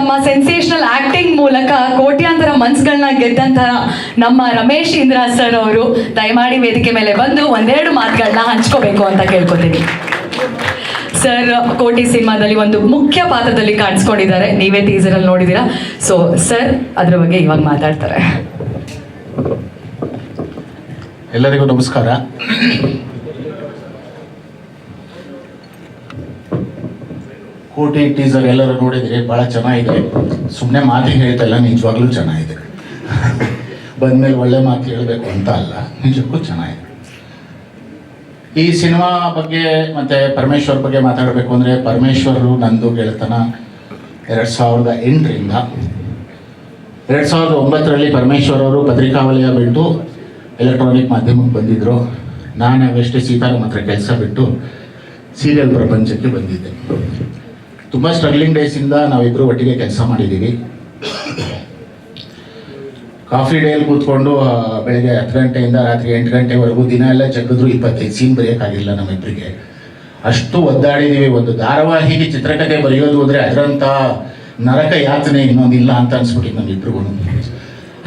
ತಮ್ಮ sensational acting ಮೂಲಕ ಕೋಟ್ಯಾಂತರ ಮನ್ಸ್ಗಳನ್ನ ಗೆದ್ದಂತಹ ನಮ್ಮ ರಮೇಶ್ ಇಂದ್ರ ಸರ್ ಅವರು, ದಯಮಾಡಿ ವೇದಿಕೆ ಮೇಲೆ ಬಂದು ಒಂದೆರಡು ಮಾತುಗಳನ್ನ ಹಂಚ್ಕೋಬೇಕು ಅಂತ ಕೇಳ್ಕೊತೀನಿ. ಸರ್ ಕೋಟಿ ಸಿನಿಮಾದಲ್ಲಿ ಒಂದು ಮುಖ್ಯ ಪಾತ್ರದಲ್ಲಿ ಕಾಣಿಸ್ಕೊಂಡಿದ್ದಾರೆ. ನೀವೇ ಟೀಸರಲ್ಲಿ ನೋಡಿದೀರಾ. ಸೊ ಸರ್ ಅದ್ರ ಬಗ್ಗೆ ಇವಾಗ ಮಾತಾಡ್ತಾರೆ. ಎಲ್ಲರಿಗೂ ನಮಸ್ಕಾರ. ಕೋಟಿ ಟೀಸರ್ ಎಲ್ಲರೂ ನೋಡಿದ್ರೆ ಭಾಳ ಚೆನ್ನಾಗಿದೆ. ಸುಮ್ಮನೆ ಮಾತಿಗೆ ಹೇಳ್ತಲ್ಲ ನಿಜವಾಗ್ಲೂ ಚೆನ್ನಾಗಿದೆ. ಬಂದ್ಮೇಲೆ ಒಳ್ಳೆ ಮಾತು ಹೇಳಬೇಕು ಅಂತ ಅಲ್ಲ, ನಿಜಕ್ಕೂ ಚೆನ್ನಾಗಿದೆ. ಈ ಸಿನಿಮಾ ಬಗ್ಗೆ ಮತ್ತೆ ಪರಮೇಶ್ವರ್ ಬಗ್ಗೆ ಮಾತಾಡಬೇಕು ಅಂದರೆ ಪರಮೇಶ್ವರರು ನಂದು ಗೆಳೆತನ ಎರಡು ಸಾವಿರದ ಎಂಟರಿಂದ. ಎರಡು ಸಾವಿರದ ಒಂಬತ್ತರಲ್ಲಿ ಪರಮೇಶ್ವರ್ ಅವರು ಪತ್ರಿಕಾ ವಲಯ ಬಿಟ್ಟು ಎಲೆಕ್ಟ್ರಾನಿಕ್ ಮಾಧ್ಯಮಕ್ಕೆ ಬಂದಿದ್ದರು ನಾನು ಅವೆಷ್ಟೇ ಸೀತಾರಾಮ್ ಹತ್ರ ಕೆಲಸ ಬಿಟ್ಟು ಸೀರಿಯಲ್ ಪ್ರಪಂಚಕ್ಕೆ ಬಂದಿದ್ದೆ. ತುಂಬ ಸ್ಟ್ರಗ್ಲಿಂಗ್ ಡೇಸಿಂದ ನಾವಿಬ್ಬರು ಒಟ್ಟಿಗೆ ಕೆಲಸ ಮಾಡಿದ್ದೀವಿ ಕಾಫಿ ಡೇಯಲ್ಲಿ ಕೂತ್ಕೊಂಡು ಬೆಳಿಗ್ಗೆ ಹತ್ತು ಗಂಟೆಯಿಂದ ರಾತ್ರಿ ಎಂಟು ಗಂಟೆವರೆಗೂ ದಿನ ಎಲ್ಲ ಜಗ್ಗಿದ್ರು ಇಪ್ಪತ್ತೈದು ಸೀನ್ ಬರೆಯೋಕ್ಕಾಗಿಲ್ಲ ನಮ್ಮಿಬ್ಬರಿಗೆ ಅಷ್ಟು ಒದ್ದಾಡಿದ್ದೀವಿ ಒಂದು ಧಾರಾವಾಹಿಗೆ ಚಿತ್ರಕಥೆ ಬರೆಯೋದು ಅಂದರೆ ಅದರಂಥ ನರಕ ಯಾತನೆ ಇನ್ನೊಂದಿಲ್ಲ ಅಂತ ಅನ್ಸ್ಬಿಟ್ಟು ನಮ್ಮಿಬ್ರಿಗೂ.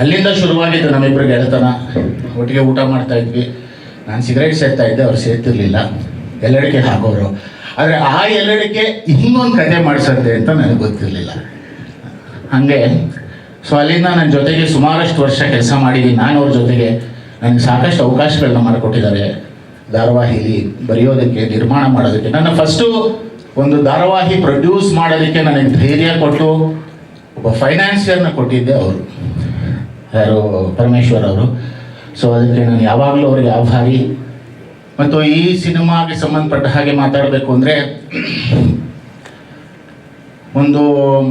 ಅಲ್ಲಿಂದ ಶುರುವಾಗಿದ್ದು ನಮ್ಮಿಬ್ಬರು ಗೆಳೆತನ ಒಟ್ಟಿಗೆ ಊಟ ಮಾಡ್ತಾ ಇದ್ವಿ. ನಾನು ಸಿಗರೇಟ್ ಸೇರ್ತಾ ಇದ್ದೆ, ಅವ್ರು ಸೇರ್ತಿರ್ಲಿಲ್ಲ ಎಲ್ಲಡಿಕೆ ಹಾಕೋರು. ಆದರೆ ಆ ಎಲ್ಲಡಿಕೆ ಇನ್ನೊಂದು ಕತೆ ಮಾಡಿಸತ್ತೆ ಅಂತ ನನಗೆ ಗೊತ್ತಿರಲಿಲ್ಲ. ಹಾಗೆ ಸೊ ಅಲ್ಲಿಂದ ನನ್ನ ಜೊತೆಗೆ ಸುಮಾರಷ್ಟು ವರ್ಷ ಕೆಲಸ ಮಾಡಿದ್ದೀನಿ ನಾನು ಅವ್ರ ಜೊತೆಗೆ ನನಗೆ ಸಾಕಷ್ಟು ಅವಕಾಶಗಳನ್ನ ಮಾಡಿಕೊಟ್ಟಿದ್ದಾರೆ. ಧಾರಾವಾಹಿಲಿ ಬರೆಯೋದಕ್ಕೆ, ನಿರ್ಮಾಣ ಮಾಡೋದಕ್ಕೆ. ನನ್ನ ಫಸ್ಟು ಒಂದು ಧಾರಾವಾಹಿ ಪ್ರೊಡ್ಯೂಸ್ ಮಾಡೋದಕ್ಕೆ ನನಗೆ ಧೈರ್ಯ ಕೊಟ್ಟು, ಒಬ್ಬ ಫೈನಾನ್ಸಿಯರ್ನ ಕೊಟ್ಟಿದ್ದೆ ಅವರು. ಯಾರು ಪರಮೇಶ್ವರ್ ಅವರು. ಸೊ ಅದಕ್ಕೆ ನಾನು ಯಾವಾಗಲೂ ಅವ್ರಿಗೆ ಆಭಾರಿ ಮತ್ತು ಈ ಸಿನಿಮಾಗೆ ಸಂಬಂಧಪಟ್ಟ ಹಾಗೆ ಮಾತಾಡಬೇಕು ಅಂದರೆ ಒಂದು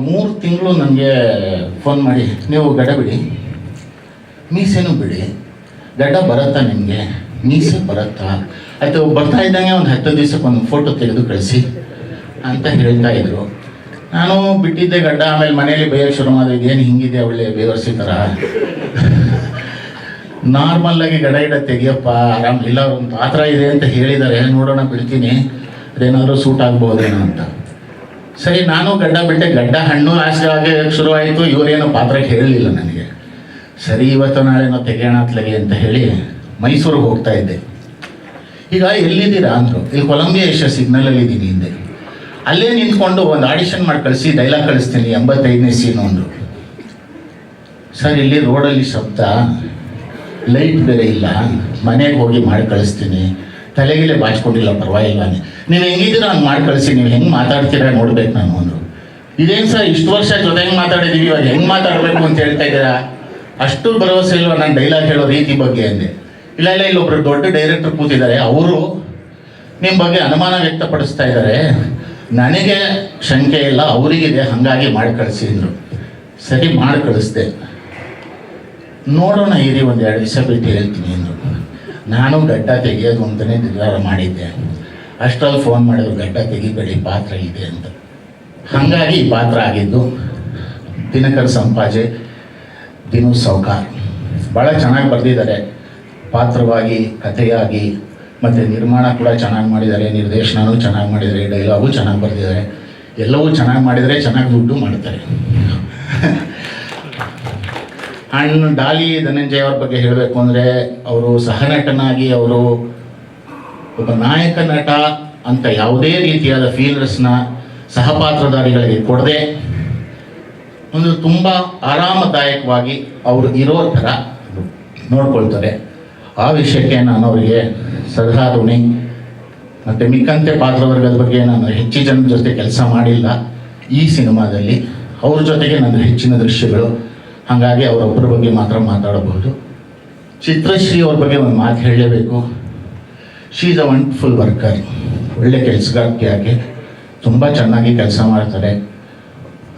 ಮೂರು ತಿಂಗಳು ನನಗೆ ಫೋನ್ ಮಾಡಿ, ನೀವು ಗಡ ಬಿಡಿ, ಮೀಸೆನೂ ಬಿಡಿ, ಗಡ್ಡ ಬರುತ್ತಾ ನಿಮಗೆ? ಮೀಸೆ ಬರುತ್ತಾ? ಆಯಿತು ಬರ್ತಾ ಇದ್ದಂಗೆ ಒಂದು ಹತ್ತು ದಿವಸಕ್ಕೆ ಒಂದು ಫೋಟೋ ತೆಗೆದು ಕಳಿಸಿ ಅಂತ ಹೇಳ್ತಾ ಇದ್ರು. ನಾನು ಬಿಟ್ಟಿದ್ದೆ ಗಡ್ಡ, ಆಮೇಲೆ ಮನೇಲಿ ಬೇಯಕ್ಕೆ ಶುರು ಮಾಡಿದೆ ಏನು ಹಿಂಗಿದೆ, ಒಳ್ಳೆ ಬೇವರ್ಸಿ ನಾರ್ಮಲ್ ಆಗಿ ಗಡ ಗಿಡ ತೆಗಿಯಪ್ಪ, ಆರಾಮ್ ಇಲ್ಲ, ಒಂದು ಪಾತ್ರ ಇದೆ ಅಂತ ಹೇಳಿದ್ದಾರೆ ನೋಡೋಣ, ಬಿಡ್ತೀನಿ. ಅದೇನಾದರೂ ಸೂಟ್ ಆಗ್ಬೋದೇನೋ ಅಂತ. ಸರಿ, ನಾನು ಗಡ್ಡ ಬಿಟ್ಟೆ. ಗಡ್ಡ ಹಣ್ಣು ಆಸೆ ಶುರುವಾಯಿತು. ಇವರೇನೋ ಪಾತ್ರಕ್ಕೆ ಹೇಳಲಿಲ್ಲ ನನಗೆ. ಸರಿ, ಇವತ್ತು ನಾಳೆನೋ ತೆಗೆಯೋಣ ಅತ್ಲಗೆ ಅಂತ ಹೇಳಿ ಮೈಸೂರಿಗೆ ಹೋಗ್ತಾ ಇದ್ದೆ. ಈಗ ಎಲ್ಲಿದ್ದೀರಾ ಅಂದರು. ಇಲ್ಲಿ ಕೊಲಂಬಿಯಾ ಏಷ್ಯಾ ಸಿಗ್ನಲಲ್ಲಿ ಇದ್ದೀನಿ ಹಿಂದೆ. ಅಲ್ಲೇ ನಿಂತ್ಕೊಂಡು ಒಂದು ಆಡಿಷನ್ ಮಾಡಿ ಕಳಿಸಿ ಡೈಲಾಗ್ ಕಳಿಸ್ತೀನಿ, ಎಂಬತ್ತೈದನೇ ಸೀನು ಅಂದರು. ಸರ್, ಇಲ್ಲಿ ರೋಡಲ್ಲಿ ಶಬ್ದ. ಲೈಟ್ ಬೇರೆ ಇಲ್ಲ. ಮನೆಗೆ ಹೋಗಿ ಮಾಡಿ ಕಳಿಸ್ತೀನಿ. ತಲೆಗಿಲೆ ಬಾಚ್ಕೊಂಡಿಲ್ಲ, ಪರವಾಗಿಲ್ಲ ನೀವು ಹೆಂಗಿದ್ದೀರ ಹಂಗೆ ಮಾಡಿ ಕಳಿಸಿ, ನೀವು ಹೆಂಗೆ ಮಾತಾಡ್ತೀರ ನೋಡ್ಬೇಕು ನಾನು ಅಂದರು ಇದೇನು ಸರ್, ಇಷ್ಟು ವರ್ಷ ಜೊತೆಗೆ ಮಾತಾಡಿದ್ದೀವಿ ಇವಾಗ? ಹೆಂಗೆ ಮಾತಾಡಬೇಕು ಅಂತ ಹೇಳ್ತಾ ಇದ್ದೀರಾ? ಅಷ್ಟು ಭರವಸೆ ಇಲ್ವಾ ನಾನು ಡೈಲಾಗ್ ಹೇಳೋ ರೀತಿ ಬಗ್ಗೆ ಅಂದೆ. ಇಲ್ಲ ಇಲ್ಲ ಇಲ್ಲೊಬ್ರು ದೊಡ್ಡ ಡೈರೆಕ್ಟರ್ ಕೂತಿದ್ದಾರೆ. ಅವರು ನಿಮ್ಮ ಬಗ್ಗೆ ಅನುಮಾನ ವ್ಯಕ್ತಪಡಿಸ್ತಾ ಇದ್ದಾರೆ. ನನಗೆ ಶಂಕೆ ಇಲ್ಲ, ಅವರಿಗಿದೆ, ಹಾಗಾಗಿ ಮಾಡಿ ಕಳಿಸಿ ಅಂದರು. ಸರಿ, ಮಾಡಿ ಕಳಿಸ್ದೆ. ನೋಡೋಣ ಇರಿ ಒಂದು ಎರಡು ದಿವಸ ಬಿಟ್ಟು ಹೇಳ್ತೀನಿ ಅಂದರು. ನಾನು ಗಡ್ಡ ತೆಗೆಯೋದು ಅಂತಲೇ ನಿರ್ಧಾರ ಮಾಡಿದ್ದೆ. ಅಷ್ಟಲ್ಲಿ ಫೋನ್ ಮಾಡಿದ್ರು, ಗಡ್ಡ ತೆಗಿಬೇಡಿ, ಪಾತ್ರ ಇದೆ ಅಂತ. ಹಾಗಾಗಿ ಈ ಪಾತ್ರ ಆಗಿದ್ದು, ದಿನಕರ್ ಸಂಪಾಜೆ, ದಿನು ಸೌಕಾರ್. ಭಾಳ ಚೆನ್ನಾಗಿ ಬರೆದಿದ್ದಾರೆ. ಪಾತ್ರವಾಗಿ, ಕಥೆಯಾಗಿ, ಮತ್ತು ನಿರ್ಮಾಣ ಕೂಡ ಚೆನ್ನಾಗಿ ಮಾಡಿದ್ದಾರೆ. ನಿರ್ದೇಶನೂ ಚೆನ್ನಾಗಿ ಮಾಡಿದ್ದಾರೆ ಡೈಲಾಗು ಚೆನ್ನಾಗಿ ಬರೆದಿದ್ದಾರೆ. ಎಲ್ಲವೂ ಚೆನ್ನಾಗಿ ಮಾಡಿದರೆ ಚೆನ್ನಾಗಿ ದುಡ್ಡು ಮಾಡ್ತಾರೆ. ಆ್ಯಂಡ್ ಡಾಲಿ ಧನಂಜಯ ಅವ್ರ ಬಗ್ಗೆ ಹೇಳಬೇಕು ಅಂದರೆ ಅವರು ಸಹನಟನಾಗಿ ಅವರು ಒಬ್ಬ ನಾಯಕ ನಟ ಅಂತ ಯಾವುದೇ ರೀತಿಯಾದ ಫೀಲರ್ಸ್ನ ಸಹಪಾತ್ರಧಾರಿಗಳಿಗೆ ಕೊಡದೆ ಒಂದು ತುಂಬ ಆರಾಮದಾಯಕವಾಗಿ ಅವರು ಇರೋ ಥರ ನೋಡ್ಕೊಳ್ತಾರೆ. ಆ ವಿಷಯಕ್ಕೆ ನಾನು ಅವರಿಗೆ ಸದಾ ಋಣಿ ಮತ್ತು ಮಿಕ್ಕಂತೆ ಪಾತ್ರವರ್ಗದ ಬಗ್ಗೆ ನಾನು ಹೆಚ್ಚು ಜನರ ಜೊತೆ ಕೆಲಸ ಮಾಡಿಲ್ಲ ಈ ಸಿನಿಮಾದಲ್ಲಿ. ಅವ್ರ ಜೊತೆಗೆ ನನ್ನ ಹೆಚ್ಚಿನ ದೃಶ್ಯಗಳು. ಹಾಗಾಗಿ ಅವರೊಬ್ಬರ ಬಗ್ಗೆ ಮಾತ್ರ ಮಾತಾಡಬಹುದು. ಚಿತ್ರಶ್ರೀ ಅವ್ರ ಬಗ್ಗೆ ಒಂದು ಮಾತು ಹೇಳಲೇಬೇಕು. She is a wonderful worker ಒಳ್ಳೆ ಕೆಲಸಗಾರ್ತಿ ಆಗಿ ತುಂಬ ಚೆನ್ನಾಗಿ ಕೆಲಸ ಮಾಡ್ತಾರೆ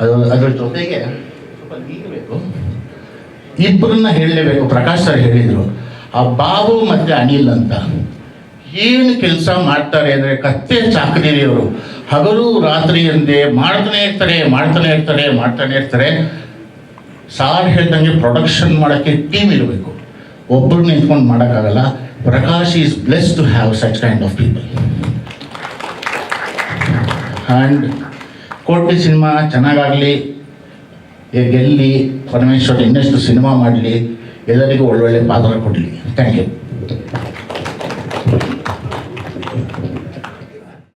ಅದು, ಅದ್ರ ಜೊತೆಗೆ ಇಬ್ಬರನ್ನ ಹೇಳಲೇಬೇಕು. ಪ್ರಕಾಶ್ ಸರ್ ಹೇಳಿದರು, ಆ ಬಾಬು ಮತ್ತು ಅನಿಲ್ ಅಂತ. ಏನು ಕೆಲಸ ಮಾಡ್ತಾರೆ ಅಂದರೆ ಕತ್ತೆ ಚಾಕರಿಯವರು ಹಗಲು ರಾತ್ರಿ ಎಂದೇ ಮಾಡ್ತಾನೆ ಇರ್ತಾರೆ ಮಾಡ್ತಾನೆ ಇರ್ತಾರೆ ಮಾಡ್ತಾನೆ ಇರ್ತಾರೆ. ಸಾರ್ ಹೇಳ್ದಂಗೆ ಪ್ರೊಡಕ್ಷನ್ ಮಾಡೋಕ್ಕೆ ಟೀಮ್ ಇರಬೇಕು. ಒಬ್ಬರು ನಿಂತ್ಕೊಂಡು ಮಾಡೋಕ್ಕಾಗಲ್ಲ. Prakash is bless to have such kind of people and Koti cinema ಚೆನ್ನಾಗಾಗಲಿ. ಗೆಲ್ಲಿ, ಪರಮೇಶ್ವರ್ ಇನ್ನಷ್ಟು ಸಿನಿಮಾ ಮಾಡಲಿ. ಎಲ್ಲರಿಗೂ ಒಳ್ಳೊಳ್ಳೆ ಪಾತ್ರ ಕೊಡಲಿ. Thank you